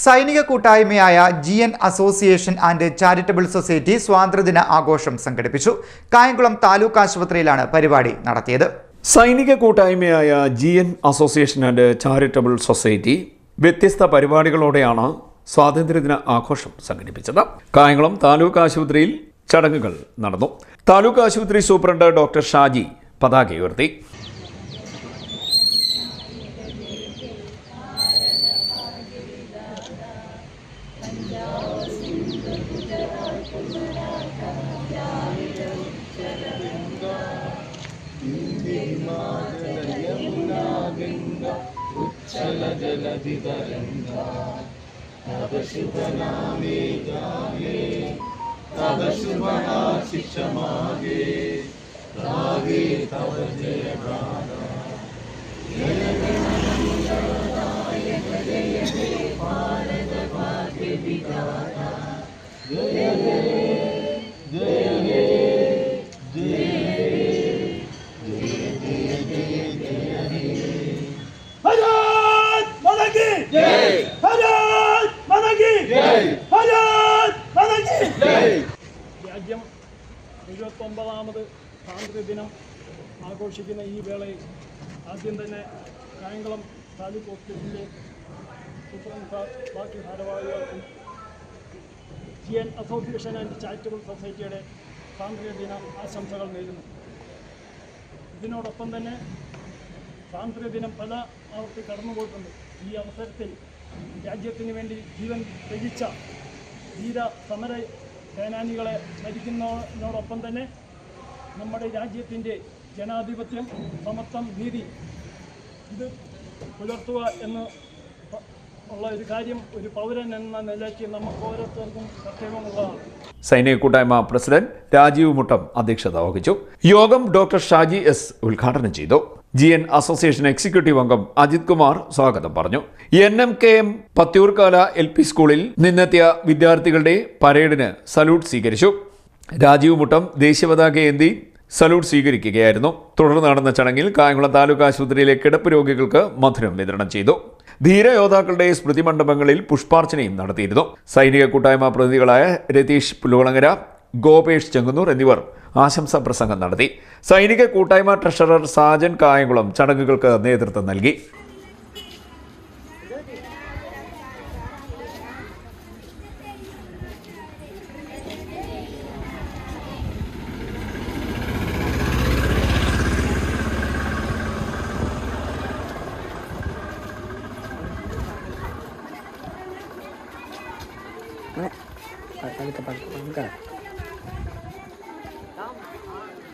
സൈനിക കൂട്ടായ്മയായ G N association and charitable society സ്വാതന്ത്ര്യദിന ആഘോഷം സംഘടിപ്പിച്ചു. കായംകുളം താലൂക്ക് ആശുപത്രിയിലാണ് പരിപാടി നടത്തിയത്. സൈനിക കൂട്ടായ്മയായ G N association and charitable society വ്യത്യസ്ത പരിപാടികളോടെയാണ് സ്വാതന്ത്ര്യദിന ആഘോഷം സംഘടിപ്പിച്ചത്. കായംകുളം താലൂക്ക് ആശുപത്രിയിൽ ചടങ്ങുകൾ നടന്നു. താലൂക്ക് ആശുപത്രി സൂപ്രണ്ട് ഡോക്ടർ ഷാജി പതാക ഉയർത്തി. उच्चल जलधितरङ्गा तव शुभनामे गाये तव शुभनाशिषमागे रागे तव जय प्राणा जय जय जय जय भारत भाग्य विधाता जय जय രാജ്യം എഴുപത്തൊമ്പതാമത് സ്വാതന്ത്ര്യദിനം ആഘോഷിക്കുന്ന ഈ വേളയിൽ ആദ്യം തന്നെ കായംകുളം താലൂക്ക് ഹോസ്പിറ്റലിലെ സൂപ്രണ്ട് ബാക്കി ഭാരവാഹികൾക്കും G N association and charitable സൊസൈറ്റിയുടെ സ്വാതന്ത്ര്യദിന ആശംസകൾ നേരുന്നു. ഇതിനോടൊപ്പം തന്നെ സ്വാതന്ത്ര്യദിനം പല ആവർത്തി കടന്നുപോയിട്ടുണ്ട്. ഈ അവസരത്തിൽ രാജ്യത്തിന് വേണ്ടി ജീവൻ ത്യജിച്ച ധീര സമര സേനാനികളെ സ്മരിക്കുന്നതിനോടൊപ്പം തന്നെ നമ്മുടെ രാജ്യത്തിന്റെ ജനാധിപത്യം സമത്വം നീതി ഇത് പുലർത്തുക എന്ന് ഉള്ള ഒരു കാര്യം ഒരു പൗരൻ എന്ന നിലയ്ക്ക് നമുക്ക് ഓരോരുത്തർക്കും കർത്തവ്യമുള്ളതാണ് സൈനിക കൂട്ടായ്മ പ്രസിഡന്റ് രാജീവ് മുട്ടം അധ്യക്ഷത വഹിച്ചു. യോഗം ഡോക്ടർ ഷാജി എസ് ഉദ്ഘാടനം ചെയ്തു. ജി എൻ അസോസിയേഷൻ എക്സിക്യൂട്ടീവ് അംഗം അജിത് കുമാർ സ്വാഗതം പറഞ്ഞു. N M K M Pathiyoorkkala L P സ്കൂളിൽ നിന്നെത്തിയ വിദ്യാർത്ഥികളുടെ പരേഡിന് സല്യൂട്ട് സ്വീകരിച്ചു. രാജീവ് മുട്ടം ദേശീയപതാക ഏന്തി സല്യൂട്ട് സ്വീകരിക്കുകയായിരുന്നു. തുടർന്ന് നടന്ന ചടങ്ങിൽ കായംകുളം താലൂക്ക് ആശുപത്രിയിലെ കിടപ്പ് രോഗികൾക്ക് മധുരം വിതരണം ചെയ്തു. ധീരയോദ്ധാക്കളുടെ സ്മൃതി മണ്ഡപങ്ങളിൽ പുഷ്പാർച്ചനയും നടത്തിയിരുന്നു. സൈനിക കൂട്ടായ്മ പ്രതിനിധികളായ രതീഷ് പുലുവളങ്ങര ഗോപേഷ് ചെങ്ങന്നൂർ എന്നിവർ ആശംസാ പ്രസംഗം നടത്തി. സൈനിക കൂട്ടായ്മ ട്രഷറർ സാജൻ കായംകുളം ചടങ്ങുകൾക്ക് നേതൃത്വം നൽകി.